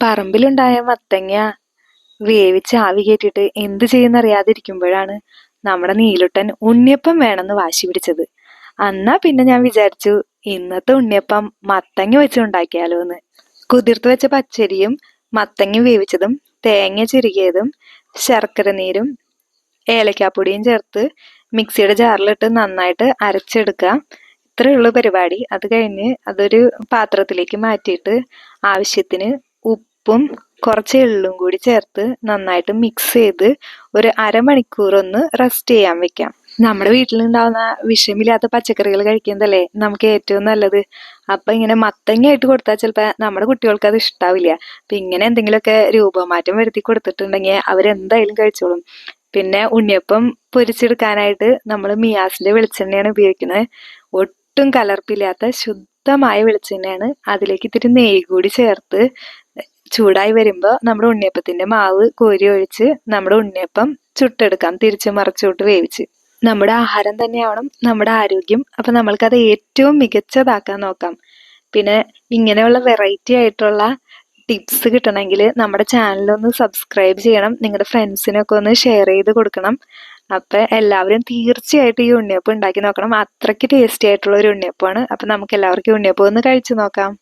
പറമ്പിലുണ്ടായ മത്തങ്ങ വേവിച്ച് ആവി കയറ്റിയിട്ട് എന്ത് ചെയ്യുന്നറിയാതിരിക്കുമ്പോഴാണ് നമ്മുടെ നീലുട്ടൻ ഉണ്ണിയപ്പം വേണമെന്ന് വാശി പിടിച്ചത്. അന്നാ പിന്നെ ഞാൻ വിചാരിച്ചു ഇന്നത്തെ ഉണ്ണിയപ്പം മത്തങ്ങ വെച്ച് ഉണ്ടാക്കിയാലോ എന്ന് കുതിർത്ത് വെച്ച പച്ചരിയും മത്തങ്ങ വേവിച്ചതും തേങ്ങ ചുരുക്കിയതും ശർക്കര നീരും ഏലക്കാപ്പൊടിയും ചേർത്ത് മിക്സിയുടെ ജാറിലിട്ട് നന്നായിട്ട് അരച്ചെടുക്കുക. ഇത്രയുള്ള പരിപാടി. അത് കഴിഞ്ഞ് അതൊരു പാത്രത്തിലേക്ക് മാറ്റിയിട്ട് ആവശ്യത്തിന് ഉപ്പും കുറച്ച് എള്ളും കൂടി ചേർത്ത് നന്നായിട്ട് മിക്സ് ചെയ്ത് ഒരു അരമണിക്കൂർ ഒന്ന് റെസ്റ്റ് ചെയ്യാൻ വെക്കാം. നമ്മുടെ വീട്ടിലുണ്ടാവുന്ന വിഷമില്ലാത്ത പച്ചക്കറികൾ കഴിക്കുന്നതല്ലേ? നമുക്ക് ഏറ്റവും നല്ലത്. അപ്പൊ ഇങ്ങനെ മത്തങ്ങ ആയിട്ട് കൊടുത്താൽ ചിലപ്പോൾ നമ്മുടെ കുട്ടികൾക്ക് അത് ഇഷ്ടാവില്ല. അപ്പൊ ഇങ്ങനെ എന്തെങ്കിലുമൊക്കെ രൂപമാറ്റം വരുത്തി കൊടുത്തിട്ടുണ്ടെങ്കിൽ അവരെന്തായാലും കഴിച്ചോളും. പിന്നെ ഉണ്ണിയപ്പം പൊരിച്ചെടുക്കാനായിട്ട് നമ്മൾ മിയാസിന്റെ വെളിച്ചെണ്ണയാണ് ഉപയോഗിക്കുന്നത്. ഒട്ടും കലർപ്പില്ലാത്ത ശുദ്ധമായ വെളിച്ചെണ്ണയാണ് അതിലേക്ക് ഇത്തിരി നെയ്യ് കൂടി ചേർത്ത് ചൂടായി വരുമ്പോൾ നമ്മുടെ ഉണ്ണിയപ്പത്തിന്റെ മാവ് കോരി ഒഴിച്ച് നമ്മുടെ ഉണ്ണിയപ്പം ചുട്ടെടുക്കാം. തിരിച്ച് മറച്ചോട്ട് വേവിച്ച്. നമ്മുടെ ആഹാരം തന്നെയാവണം നമ്മുടെ ആരോഗ്യം. അപ്പൊ നമ്മൾക്കത് ഏറ്റവും മികച്ചതാക്കാൻ നോക്കാം. പിന്നെ ഇങ്ങനെയുള്ള വെറൈറ്റി ആയിട്ടുള്ള ടിപ്സ് കിട്ടണമെങ്കിൽ നമ്മുടെ ചാനലൊന്ന് സബ്സ്ക്രൈബ് ചെയ്യണം. നിങ്ങളുടെ ഫ്രണ്ട്സിനൊക്കെ ഒന്ന് ഷെയർ ചെയ്ത് കൊടുക്കണം. അപ്പൊ എല്ലാവരും തീർച്ചയായിട്ടും ഈ ഉണ്ണിയപ്പം ഉണ്ടാക്കി നോക്കണം. അത്രയ്ക്ക് ടേസ്റ്റി ആയിട്ടുള്ള ഒരു ഉണ്ണിയപ്പമാണ്. അപ്പൊ നമുക്ക് എല്ലാവർക്കും ഉണ്ണിയപ്പം ഒന്ന് കഴിച്ചു നോക്കാം.